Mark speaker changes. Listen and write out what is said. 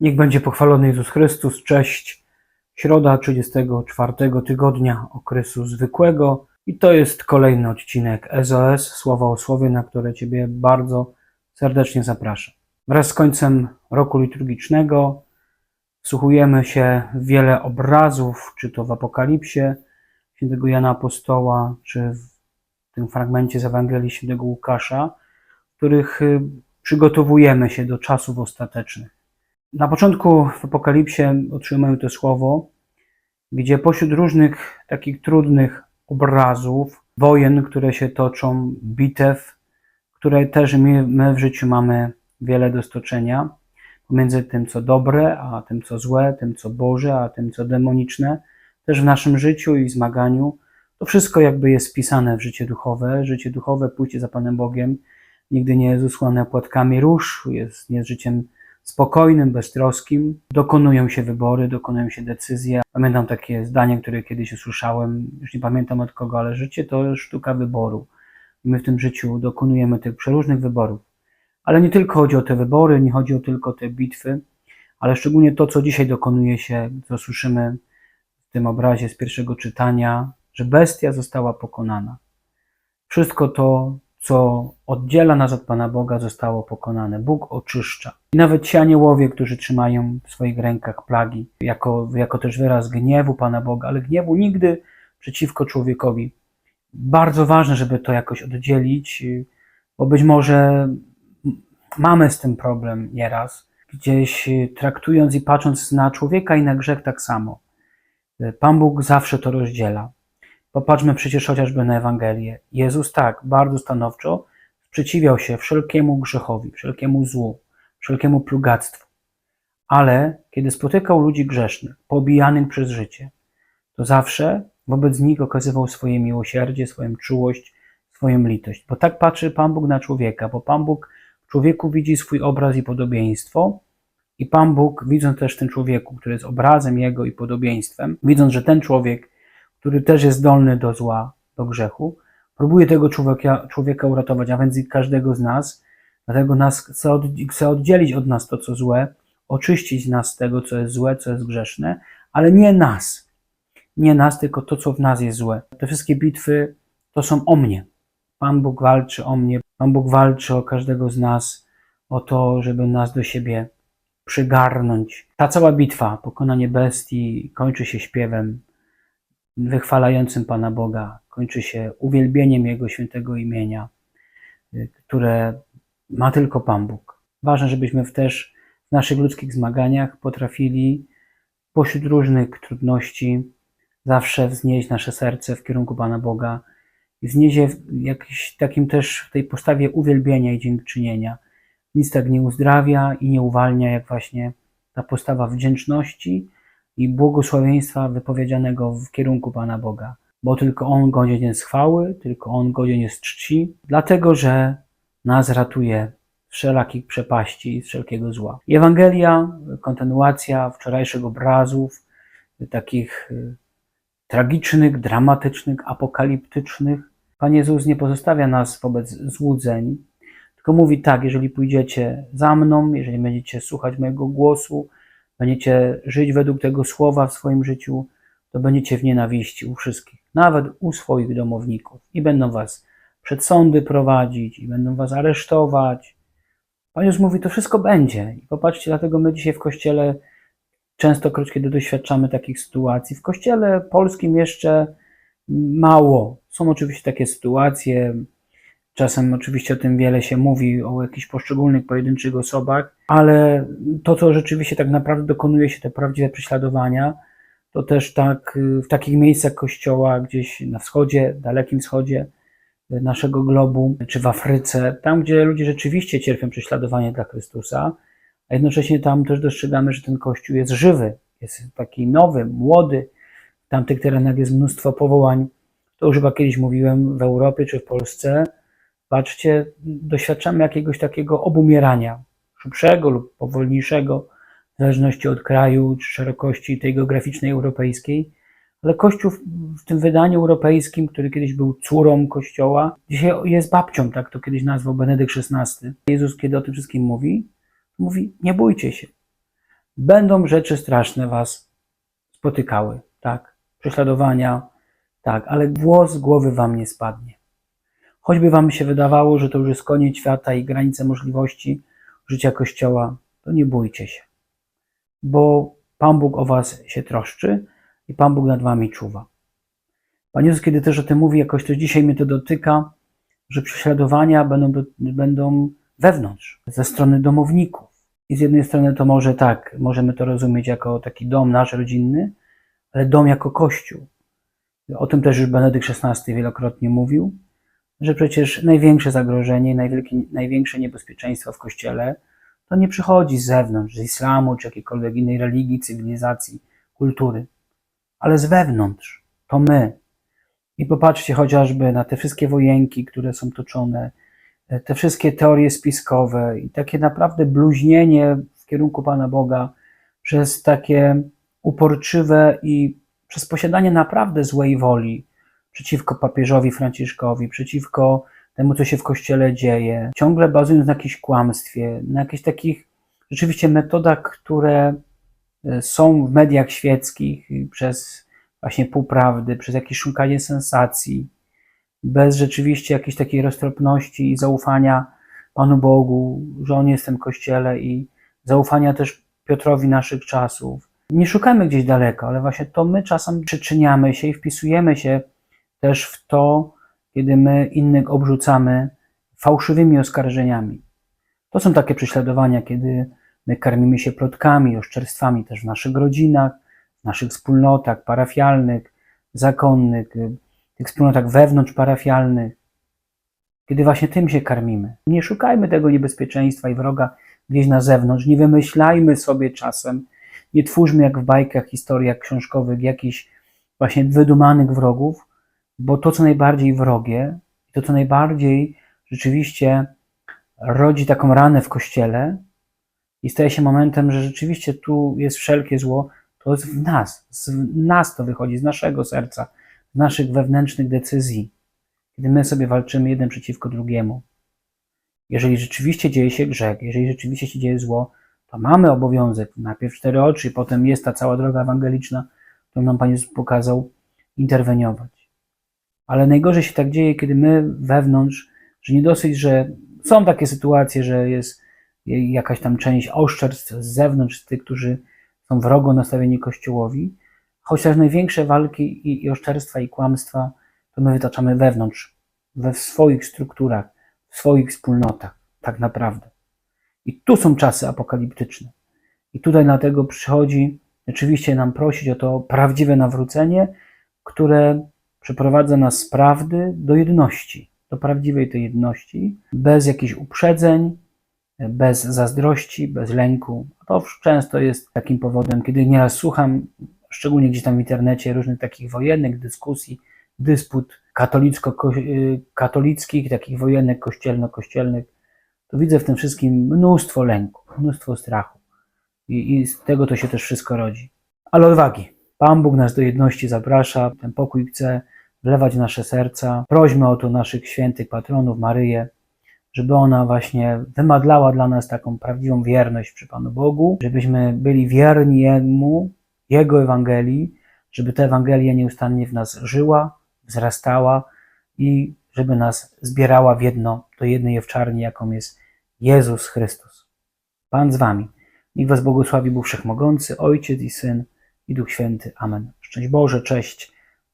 Speaker 1: Niech będzie pochwalony Jezus Chrystus. Cześć. Środa 34 tygodnia okresu zwykłego i to jest kolejny odcinek SOS, Słowa o Słowie, na które Ciebie bardzo serdecznie zapraszam. Wraz z końcem roku liturgicznego wsłuchujemy się w wiele obrazów, czy to w Apokalipsie świętego Jana Apostoła, czy w tym fragmencie z Ewangelii świętego Łukasza, w których y, przygotowujemy się do czasów ostatecznych. Na początku w Apokalipsie otrzymujemy to słowo, gdzie pośród różnych takich trudnych obrazów, wojen, które się toczą, bitew, które też my, my w życiu mamy wiele do stoczenia, pomiędzy tym, co dobre, a tym, co złe, tym, co Boże, a tym, co demoniczne, też w naszym życiu i zmaganiu. To wszystko jakby jest wpisane w życie duchowe. Życie duchowe, pójście za Panem Bogiem, nigdy nie jest usłane płatkami róż, jest, jest życiem spokojnym, beztroskim. Dokonują się wybory, dokonują się decyzje. Pamiętam takie zdanie, które kiedyś usłyszałem, już nie pamiętam od kogo, ale życie to sztuka wyboru. My w tym życiu dokonujemy tych przeróżnych wyborów. Ale nie tylko chodzi o te wybory, nie chodzi o tylko te bitwy, ale szczególnie to, co dzisiaj dokonuje się, co słyszymy w tym obrazie z pierwszego czytania, że bestia została pokonana. Wszystko to, co oddziela nas od Pana Boga, zostało pokonane. Bóg oczyszcza. I nawet ci aniołowie, którzy trzymają w swoich rękach plagi, jako, jako też wyraz gniewu Pana Boga, ale gniewu nigdy przeciwko człowiekowi. Bardzo ważne, żeby to jakoś oddzielić, bo być może mamy z tym problem nieraz, gdzieś traktując i patrząc na człowieka i na grzech tak samo. Pan Bóg zawsze to rozdziela. Popatrzmy przecież chociażby na Ewangelię. Jezus tak, bardzo stanowczo sprzeciwiał się wszelkiemu grzechowi, wszelkiemu złu, wszelkiemu plugactwu. Ale kiedy spotykał ludzi grzesznych, pobijanych przez życie, to zawsze wobec nich okazywał swoje miłosierdzie, swoją czułość, swoją litość. Bo tak patrzy Pan Bóg na człowieka, bo Pan Bóg w człowieku widzi swój obraz i podobieństwo, i Pan Bóg, widząc też tym człowieku, który jest obrazem Jego i podobieństwem, widząc, że ten człowiek który też jest zdolny do zła, do grzechu, próbuje tego człowieka, człowieka uratować, a więc każdego z nas. Dlatego nas chce, od, chce oddzielić od nas to, co złe, oczyścić nas z tego, co jest złe, co jest grzeszne, ale nie nas. Nie nas, tylko to, co w nas jest złe. Te wszystkie bitwy to są o mnie. Pan Bóg walczy o mnie, Pan Bóg walczy o każdego z nas, o to, żeby nas do siebie przygarnąć. Ta cała bitwa, pokonanie bestii, kończy się śpiewem wychwalającym Pana Boga, kończy się uwielbieniem Jego świętego imienia, y, które ma tylko Pan Bóg. Ważne, żebyśmy też w naszych ludzkich zmaganiach potrafili pośród różnych trudności zawsze wznieść nasze serce w kierunku Pana Boga i wznieść je w takim też w tej postawie uwielbienia i dziękczynienia. Nic tak nie uzdrawia i nie uwalnia, jak właśnie ta postawa wdzięczności, i błogosławieństwa wypowiedzianego w kierunku Pana Boga, bo tylko On godzien jest chwały, tylko On godzien jest czci, dlatego że nas ratuje wszelakich przepaści i wszelkiego zła. Ewangelia, kontynuacja wczorajszych obrazów, takich y, tragicznych, dramatycznych, apokaliptycznych. Pan Jezus nie pozostawia nas wobec złudzeń, tylko mówi tak, jeżeli pójdziecie za mną, jeżeli będziecie słuchać mojego głosu, będziecie żyć według tego słowa w swoim życiu, to będziecie w nienawiści u wszystkich, nawet u swoich domowników. I będą was przed sądy prowadzić, i będą was aresztować. Pan mówi, to wszystko będzie. I popatrzcie, dlatego my dzisiaj w kościele, częstokroć, kiedy doświadczamy takich sytuacji, w kościele polskim jeszcze mało. Są oczywiście takie sytuacje, Czasem oczywiście o tym wiele się mówi, o jakichś poszczególnych pojedynczych osobach, ale to, co rzeczywiście tak naprawdę dokonuje się, te prawdziwe prześladowania, to też tak w takich miejscach kościoła, gdzieś na wschodzie, dalekim wschodzie naszego globu, czy w Afryce, tam, gdzie ludzie rzeczywiście cierpią prześladowanie dla Chrystusa, a jednocześnie tam też dostrzegamy, że ten kościół jest żywy, jest taki nowy, młody. W tamtych terenach jest mnóstwo powołań. To już chyba kiedyś mówiłem w Europie czy w Polsce Patrzcie, doświadczamy jakiegoś takiego obumierania, szybszego lub powolniejszego, w zależności od kraju czy szerokości tej geograficznej europejskiej. Ale Kościół w tym wydaniu europejskim, który kiedyś był córą Kościoła, dzisiaj jest babcią, tak to kiedyś nazwał Benedykt XVI. Jezus, kiedy o tym wszystkim mówi, mówi: Nie bójcie się. Będą rzeczy straszne was spotykały, tak? Prześladowania, tak, ale włos z głowy wam nie spadnie. Choćby wam się wydawało, że to już jest koniec świata i granice możliwości życia Kościoła, to nie bójcie się, bo Pan Bóg o was się troszczy i Pan Bóg nad wami czuwa. Pan Jezus, kiedy też o tym mówi, jakoś to dzisiaj mnie to dotyka, że prześladowania będą, do, będą wewnątrz, ze strony domowników. I z jednej strony to może tak, możemy to rozumieć jako taki dom nasz rodzinny, ale dom jako kościół. O tym też już Benedykt XVI wielokrotnie mówił, że przecież największe zagrożenie, największe, największe niebezpieczeństwo w kościele to nie przychodzi z zewnątrz, z islamu czy jakiejkolwiek innej religii, cywilizacji, kultury, ale z wewnątrz. To my. I popatrzcie chociażby na te wszystkie wojenki, które są toczone, te wszystkie teorie spiskowe i takie naprawdę bluźnienie w kierunku Pana Boga przez takie uporczywe i przez posiadanie naprawdę złej woli przeciwko papieżowi Franciszkowi, przeciwko temu, co się w kościele dzieje, ciągle bazując na jakimś kłamstwie, na jakichś takich rzeczywiście metodach, które e, są w mediach świeckich przez właśnie półprawdy, przez jakieś szukanie sensacji, bez rzeczywiście jakiejś takiej roztropności i zaufania Panu Bogu, że On jest w tym kościele i zaufania też Piotrowi naszych czasów. Nie szukamy gdzieś daleko, ale właśnie to my czasem przyczyniamy się i wpisujemy się też w to, kiedy my innych obrzucamy fałszywymi oskarżeniami. To są takie prześladowania, kiedy my karmimy się plotkami, oszczerstwami też w naszych rodzinach, w naszych wspólnotach parafialnych, zakonnych, tych wspólnotach wewnątrz parafialnych, kiedy właśnie tym się karmimy. Nie szukajmy tego niebezpieczeństwa i wroga gdzieś na zewnątrz, nie wymyślajmy sobie czasem, nie twórzmy jak w bajkach, historiach książkowych jakichś właśnie wydumanych wrogów, bo to, co najbardziej wrogie, to, co najbardziej rzeczywiście rodzi taką ranę w kościele i staje się momentem, że rzeczywiście tu jest wszelkie zło, to jest w nas. Z nas to wychodzi, z naszego serca, z naszych wewnętrznych decyzji, kiedy my sobie walczymy jeden przeciwko drugiemu. Jeżeli rzeczywiście dzieje się grzech, jeżeli rzeczywiście się dzieje zło, to mamy obowiązek, najpierw cztery oczy, potem jest ta cała droga ewangeliczna, którą nam Pan Jezus pokazał, interweniować. Ale najgorzej się tak dzieje, kiedy my wewnątrz, że nie dosyć, że są takie sytuacje, że jest jakaś tam część oszczerstw z zewnątrz, tych, którzy są wrogo nastawieni Kościołowi, chociaż największe walki i, i oszczerstwa i kłamstwa to my wytaczamy wewnątrz, we swoich strukturach, w swoich wspólnotach, tak naprawdę. I tu są czasy apokaliptyczne. I tutaj dlatego przychodzi rzeczywiście nam prosić o to prawdziwe nawrócenie, które przeprowadza nas z prawdy do jedności, do prawdziwej tej jedności, bez jakichś uprzedzeń, bez zazdrości, bez lęku. To często jest takim powodem, kiedy nieraz słucham, szczególnie gdzieś tam w internecie, różnych takich wojennych dyskusji, dysput katolicko-katolickich, takich wojenek kościelno-kościelnych, to widzę w tym wszystkim mnóstwo lęku, mnóstwo strachu. I, I z tego to się też wszystko rodzi. Ale odwagi. Pan Bóg nas do jedności zaprasza, ten pokój chce wlewać w nasze serca. Prośmy o to naszych świętych patronów, Maryję, żeby ona właśnie wymadlała dla nas taką prawdziwą wierność przy Panu Bogu, żebyśmy byli wierni Jemu, Jego Ewangelii, żeby ta Ewangelia nieustannie w nas żyła, wzrastała i żeby nas zbierała w jedno, do jednej owczarni, jaką jest Jezus Chrystus. Pan z wami. Niech was błogosławi Bóg Wszechmogący, Ojciec i Syn i Duch Święty. Amen. Szczęść Boże, cześć.